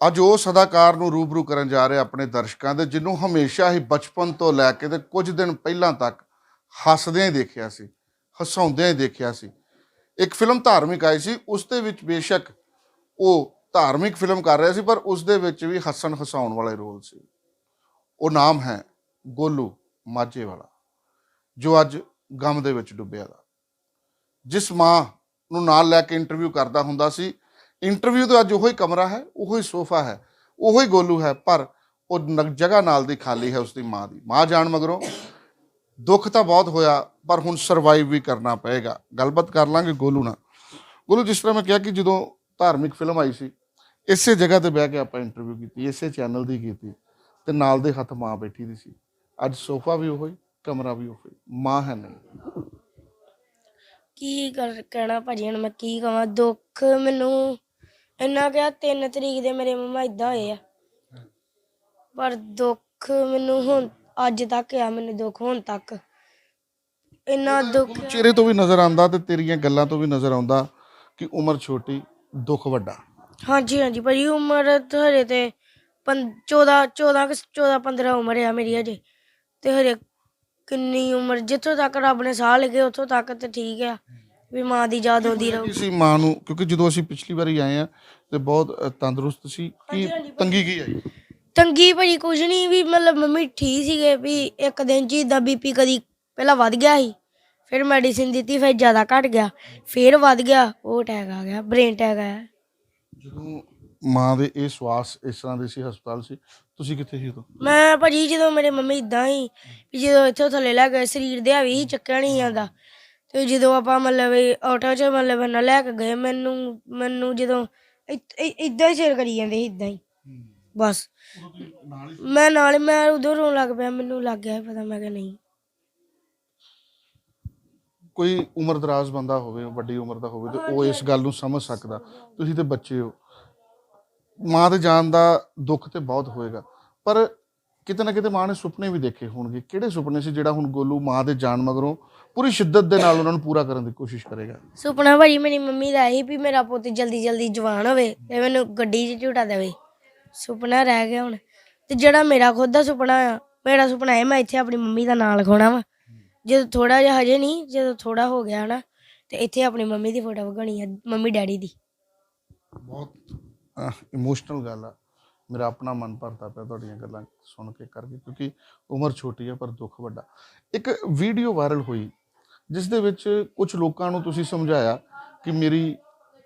ਅੱਜ ਉਹ ਸਦਾਕਾਰ ਨੂੰ ਰੂਬਰੂ ਕਰਨ ਜਾ ਰਹੇ ਆਪਣੇ ਦਰਸ਼ਕਾਂ ਦੇ, ਜਿਹਨੂੰ ਹਮੇਸ਼ਾ ਹੀ ਬਚਪਨ ਤੋਂ ਲੈ ਕੇ ਤੇ ਕੁਝ ਦਿਨ ਪਹਿਲਾਂ ਤੱਕ ਹੱਸਦਿਆਂ ਹੀ ਦੇਖਿਆ ਸੀ, ਹਸਾਉਂਦਿਆਂ ਹੀ ਦੇਖਿਆ ਸੀ। ਇੱਕ ਫਿਲਮ ਧਾਰਮਿਕ ਆਈ ਸੀ, ਉਸ ਦੇ ਵਿੱਚ ਬੇਸ਼ੱਕ ਉਹ ਧਾਰਮਿਕ ਫਿਲਮ ਕਰ ਰਿਹਾ ਸੀ, ਪਰ ਉਸ ਦੇ ਵਿੱਚ ਵੀ ਹੱਸਣ ਹਸਾਉਣ ਵਾਲੇ ਰੋਲ ਸੀ। ਉਹ ਨਾਮ ਹੈ ਗੋਲੂ ਮਾਝੇ ਵਾਲਾ ਜੋ ਅੱਜ ਗਮ ਦੇ ਵਿੱਚ ਡੁੱਬਿਆ ਦਾ ਜਿਸ ਮਾਂ ਨੂੰ ਨਾਲ ਲੈ ਕੇ ਇੰਟਰਵਿਊ ਕਰਦਾ ਹੁੰਦਾ ਸੀ ਇੰਟਰਵਿਊ ਦਾ ਅੱਜ ਉਹੀ ਕਮਰਾ ਹੈ, ਉਹੀ ਸੋਫਾ ਹੈ, ਉਹੀ ਗੋਲੂ ਹੈ, ਪਰ ਉਹ ਜਗ੍ਹਾ ਨਾਲ ਦੀ ਖਾਲੀ ਹੈ ਉਸ ਮਾਂ ਦੀ। ਮਾਂ ਜਾਣ ਮਗਰੋਂ ਦੁੱਖ ਤਾਂ ਬਹੁਤ ਹੋਇਆ, ਪਰ ਹੁਣ ਸਰਵਾਈਵ ਵੀ ਕਰਨਾ ਪਏਗਾ। ਗੱਲਬਾਤ ਕਰ ਲਾਂਗੇ ਗੋਲੂ ਨਾਲ। ਗੋਲੂ, ਜਿਸ ਤਰ੍ਹਾਂ ਮੈਂ ਕਿਹਾ ਕਿ ਜਦੋਂ ਧਾਰਮਿਕ ਫਿਲਮ ਆਈ ਸੀ, ਇਸੇ ਜਗ੍ਹਾ ਤੇ ਬਹਿ ਕੇ ਆਪਾਂ ਇੰਟਰਵਿਊ ਕੀਤੀ, ਇਸੇ ਚੈਨਲ ਦੀ ਕੀਤੀ, ਤੇ ਨਾਲ ਦੇ ਹੱਥ ਮਾਂ ਬੈਠੀ ਦੀ ਸੀ। ਅੱਜ ਸੋਫਾ ਵੀ ਉਹੀ, ਕਮਰਾ ਵੀ ਉਹੀ, ਮਾਂ ਹੈ ਨਹੀਂ। ਕੀ ਕਹਿਣਾ ਭਾਜੀ, ਹੁਣ ਮੈਂ ਕੀ ਕਹਾਂ ਦੁੱਖ ਮੈਨੂੰ ਇੰਨਾ ਕਿਹਾ 3 ਤਰੀਕ ਦੇ ਮੇਰੇ ਮਮਾ ਇਦਾਂ ਹੋਏ ਆ। ਪਰ ਦੁੱਖ ਮੈਨੂੰ ਹੁਣ ਅੱਜ ਤੱਕ ਆ ਮੈਨੂੰ ਦੁੱਖ ਹੁਣ ਤੱਕ। ਇੰਨਾ ਦੁੱਖ ਚਿਹਰੇ ਤੋਂ ਵੀ ਨਜ਼ਰ ਆਉਂਦਾ ਤੇ ਤੇਰੀਆਂ ਗੱਲਾਂ ਤੋਂ ਵੀ ਨਜ਼ਰ ਆਉਂਦਾ ਕਿ ਉਮਰ ਛੋਟੀ ਦੁੱਖ ਵੱਡਾ। ਹਾਂਜੀ ਹਾਂਜੀ ਭਾਜੀ ਉਮਰ ਤਾਂ ਹਰੇ ਤੇ 14 14 14 15 ਉਮਰ ਆ ਮੇਰੀ ਅਜੇ ਤੇ ਹਰੇ ਕਿੰਨੀ ਉਮਰ ਜਿੱਥੋਂ ਤੱਕ ਰੱਬ ਨੇ ਸਾਹ ਲਗੇ ਉੱਥੋਂ ਤੱਕ ਤੇ ਠੀਕ ਆ। ਵੀ ਮਾਂ ਦੀ ਯਾਦ ਆਉਂਦੀ ਰਹੂ। ਕੀ ਸੀ ਮਾਂ ਨੂੰ? ਕਿਉਂਕਿ ਜਦੋਂ ਅਸੀਂ ਪਿਛਲੀ ਵਾਰੀ ਆਏ ਆ ਤੇ ਬਹੁਤ ਤੰਦਰੁਸਤ ਸੀ। ਕੀ ਤੰਗੀ ਕੀ ਆਈ? ਤੰਗੀ ਭਾਜੀ ਕੁਝ ਨਹੀਂ ਵੀ ਮਤਲਬ ਮੰਮੀ ਠੀਕ ਸੀਗੇ ਵੀ ਇੱਕ ਦਿਨ ਚ ਇਦਾਂ ਬੀਪੀ ਕਦੀ ਪਹਿਲਾਂ ਵੱਧ ਗਿਆ ਸੀ ਫਿਰ ਮੈਡੀਸਿਨ ਦਿੱਤੀ ਫਿਰ ਜ਼ਿਆਦਾ ਘਟ ਗਿਆ ਫਿਰ ਵੱਧ ਗਿਆ ਉਹ ਅਟੈਕ ਆ ਗਿਆ ਬ੍ਰੇਨ ਅਟੈਕ ਆਇਆ। ਜਦੋਂ ਮਾਂ ਦੇ ਇਹ ਸਵਾਸ ਇਸ ਤਰ੍ਹਾਂ ਦੇ ਸੀ ਹਸਪਤਾਲ ਸੀ ਤੁਸੀਂ ਕਿੱਥੇ ਸੀ ਉਦੋਂ? ਮੈਂ ਭਾਜੀ ਜਦੋਂ ਮੇਰੇ ਮੰਮੀ ਇਦਾਂ ਹੀ ਵੀ ਜਦੋਂ ਇੱਥੋਂ ਥੱਲੇ ਲੈ ਗਏ ਸਰੀਰ ਦੇ ਹਾਵੀ ਹੀ ਚੱਕਿਆ ਨਹੀਂ ਜਾਂਦਾ ਤੇ ਜਦੋਂ ਆਪਾਂ ਮਤਲਬ ਆਟੋ 'ਚ ਮਤਲਬ ਨਾ ਲੈ ਕੇ ਗਏ ਮੈਨੂੰ ਮੈਨੂੰ ਜਦੋਂ ਇਦਾਂ ਹੀ ਸਿਰ ਕਰੀ ਜਾਂਦੇ ਸੀ ਇਦਾਂ ਹੀ। ਬਸ। ਮੈਂ ਨਾਲ ਮੈਂ ਉਦੋਂ ਰੋਣ ਲੱਗ ਪਿਆ ਮੈਨੂੰ ਲੱਗ ਗਿਆ ਪਤਾ ਮੈਂ ਕਿਹਾ ਨਹੀਂ। ਕੋਈ ਉਮਰ ਦਰਾਜ਼ ਬੰਦਾ ਹੋਵੇ ਵੱਡੀ ਉਮਰ ਦਾ ਹੋਵੇ ਤੇ ਉਹ ਇਸ ਗੱਲ ਨੂੰ ਸਮਝ ਸਕਦਾ। ਤੁਸੀਂ ਤੇ ਬੱਚੇ ਹੋ। ਮਾਂ ਦੇ ਜਾਣ ਦਾ ਦੁੱਖ ਤੇ ਬਹੁਤ ਹੋਏਗਾ। ਪਰ ਕਿਤੇ ਨਾ ਕਿਤੇ ਮਾਂ ਨੇ ਸੁਪਨੇ ਵੀ ਦੇਖੇ ਹੋਣਗੇ। ਕਿਹੜੇ ਸੁਪਨੇ ਸੀ ਜਿਹੜਾ ਹੁਣ ਗੋਲੂ ਮਾਂ ਦੇ ਜਾਣ ਮਗਰੋਂ ਪੂਰੀ ਸ਼ਿੱਦਤ ਦੇ ਨਾਲ ਉਹਨਾਂ ਨੂੰ ਪੂਰਾ ਕਰਨ ਦੀ ਕੋਸ਼ਿਸ਼ ਕਰੇਗਾ। ਸੁਪਨਾ ਭਾਜੀ ਮੇਰੀ ਮੰਮੀ ਦਾ ਇਹ ਵੀ ਮੇਰਾ ਪੁੱਤ ਜਲਦੀ ਜਲਦੀ ਜਵਾਨ ਹੋਵੇ ਤੇ ਮੈਨੂੰ ਗੱਡੀ 'ਚ ਝੂਟਾ ਦੇਵੇ। ਸੁਪਨਾ ਰਹਿ ਗਿਆ ਹੁਣ। ਤੇ ਜਿਹੜਾ ਮੇਰਾ ਖੁਦ ਦਾ ਸੁਪਨਾ ਆ ਮੇਰਾ ਸੁਪਨਾ ਹੈ ਮੈਂ ਇੱਥੇ ਆਪਣੀ ਮੰਮੀ ਦਾ ਨਾਂ ਲਿਖਾਉਣਾ ਵਾ। ਜਦੋਂ ਥੋੜਾ ਜਿਹਾ ਹਜੇ ਨਹੀਂ ਜਦੋਂ ਥੋੜਾ ਹੋ ਗਿਆ ਨਾ ਤੇ ਇੱਥੇ ਆਪਣੀ ਮੰਮੀ ਦੀ ਫੋਟੋ ਵਗਣੀ ਆ ਮੰਮੀ ਡੈਡੀ ਦੀ। ਬਹੁਤ ਇਮੋਸ਼ਨਲ ਗੱਲ ਆ। ਮੇਰਾ ਆਪਣਾ ਮਨ ਭਰਦਾ ਪਿਆ ਤੁਹਾਡੀਆਂ ਗੱਲਾਂ ਸੁਣ ਕੇ ਕਰਕੇ ਕਿਉਂਕਿ ਉਮਰ ਛੋਟੀ ਹੈ ਪਰ ਦੁੱਖ ਵੱਡਾ। ਇੱਕ ਵੀਡੀਓ ਵਾਇਰਲ ਹੋਈ। ਜਿਸ ਦੇ ਵਿੱਚ ਕੁਝ ਲੋਕਾਂ ਨੂੰ ਤੁਸੀਂ ਸਮਝਾਇਆ ਕਿ ਮੇਰੀ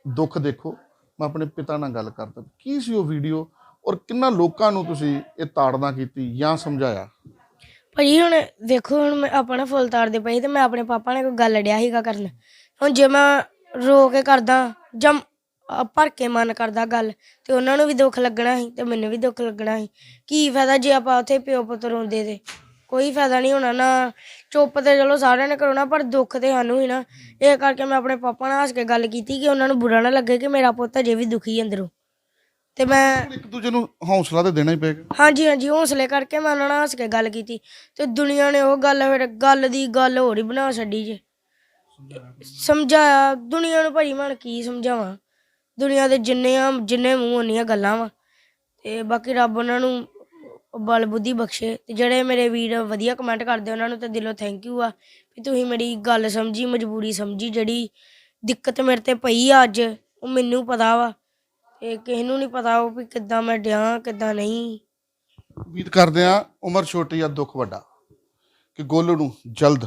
ਦੁੱਖ ਦੇਖੋ, ਮੈਂ ਆਪਣੇ ਪਿਤਾ ਨਾਲ ਗੱਲ ਕਰਦਾ। ਕੀ ਸੀ ਉਹ ਵੀਡੀਓ ਔਰ ਕਿੰਨਾ ਲੋਕਾਂ ਨੂੰ ਤੁਸੀਂ ਇਹ ਤਾੜਨਾ ਕੀਤੀ ਜਾਂ ਸਮਝਾਇਆ? ਭਾਜੀ, ਹੁਣ ਵੇਖੋ ਹੁਣ ਮੈਂ ਆਪਣਾ ਫੁੱਲ ਤਾਰਦੇ ਪਏ ਤੇ ਮੈਂ ਆਪਣੇ ਪਾਪਾ ਨਾਲ ਕੋਈ ਗੱਲ ਡਿਆ ਸੀਗਾ ਕਰਨ। ਹੁਣ ਜੇ ਮੈਂ ਰੋ ਕੇ ਕਰਦਾ ਜਾਂ ਭਰ ਕੇ ਮਨ ਕਰਦਾ ਗੱਲ ਤੇ ਉਹਨਾਂ ਨੂੰ ਵੀ ਦੁੱਖ ਲੱਗਣਾ ਸੀ ਤੇ ਮੈਨੂੰ ਵੀ ਦੁੱਖ ਲੱਗਣਾ ਸੀ। ਕੀ ਫਾਇਦਾ ਜੇ ਆਪਾਂ ਉੱਥੇ ਪਿਓ ਪੁੱਤ ਰੋਂਦੇ ਤੇ? ਕੋਈ ਫਾਇਦਾ ਨਹੀਂ ਹੋਣਾ ਨਾ ਚੁੱਪ ਤੇ ਚਲੋ ਸਾਰਿਆਂ ਨੇ ਕਰਾਉਣਾ ਪਰ ਦੁੱਖ ਤੇ ਸਾਨੂੰ ਹੀ ਨਾ। ਇਹ ਕਰਕੇ ਮੈਂ ਆਪਣੇ ਪਾਪਾ ਨਾਲ ਹੱਸ ਕੇ ਗੱਲ ਕੀਤੀ ਕਿ ਉਹਨਾਂ ਨੂੰ ਬੁਰਾ ਨਾ ਲੱਗੇ ਕਿ ਮੇਰਾ ਪੁੱਤ ਅਜੇ ਵੀ ਦੁਖੀ ਅੰਦਰੋਂ। ਤੇ ਮੈਂ ਇੱਕ ਦੂਜੇ ਨੂੰ ਹੌਸਲਾ ਤੇ ਦੇਣਾ ਹੀ ਪਏਗਾ। ਹਾਂਜੀ ਹਾਂਜੀ ਹੌਸਲੇ ਕਰਕੇ ਮੈਂ ਉਹਨਾਂ ਨਾਲ ਹੱਸ ਕੇ ਗੱਲ ਕੀਤੀ। ਤੇ ਦੁਨੀਆ ਨੇ ਉਹ ਗੱਲ ਫਿਰ ਗੱਲ ਦੀ ਗੱਲ ਹੋਰ ਹੀ ਬਣਾ ਛੱਡੀ ਜੇ। ਸਮਝਾਇਆ ਦੁਨੀਆ ਨੂੰ ਭਾਜੀ ਮੈਂ ਕੀ ਸਮਝਾਵਾਂ? ਦੁਨੀਆ ਦੇ ਜਿੰਨੇ ਆ ਜਿੰਨੇ ਮੂੰਹ ਉਨੀਆਂ ਗੱਲਾਂ ਵਾ। ਤੇ ਬਾਕੀ ਰੱਬ ਉਹਨਾਂ ਨੂੰ ਬਲ ਬੁੱਧੀ ਬਖਸ਼ੇ। ਤੇ ਜਿਹੜੇ ਮੇਰੇ ਵੀਰ ਵਧੀਆ ਕਮੈਂਟ ਕਰਦੇ, ਉਹਨਾਂ ਨੂੰ ਤਾਂ ਦਿਲੋਂ ਥੈਂਕ ਯੂ ਆ ਵੀ ਤੁਸੀਂ ਮੇਰੀ ਗੱਲ ਸਮਝੀ, ਮਜਬੂਰੀ ਸਮਝੀ, ਜਿਹੜੀ ਦਿੱਕਤ ਮੇਰੇ ਤੇ ਪਈ ਆ ਅੱਜ, ਉਹ ਮੈਨੂੰ ਪਤਾ ਵਾ। ਤੇ ਕਿਸੇ ਨੂੰ ਨਹੀਂ ਪਤਾ ਉਹ ਵੀ ਕਿੱਦਾਂ ਮੈਂ ਡਿਆਂ, ਕਿੱਦਾਂ ਨਹੀਂ। ਉਮੀਦ ਕਰਦੇ ਆ ਉਮਰ ਛੋਟੀ ਆ, ਦੁੱਖ ਵੱਡਾ। ਕਿ ਗੋਲੂ ਨੂੰ ਜਲਦ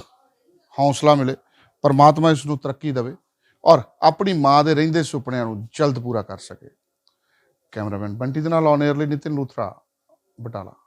ਹੌਸਲਾ ਮਿਲੇ, ਪਰਮਾਤਮਾ ਇਸ ਨੂੰ ਤਰੱਕੀ ਦੇਵੇ ਔਰ ਆਪਣੀ ਮਾਂ ਦੇ ਰਹਿੰਦੇ ਸੁਪਨਿਆਂ ਨੂੰ ਜਲਦ ਪੂਰਾ ਕਰ ਸਕੇ। ਕੈਮਰਾਮੈਨ ਬੰਟੀ ਦੇ ਨਾਲ ਔਨ 에ਅਰ ਲਈ ਨਿਤਿਨ ਲੂਥਰਾ। ਬਟਾਲਾ।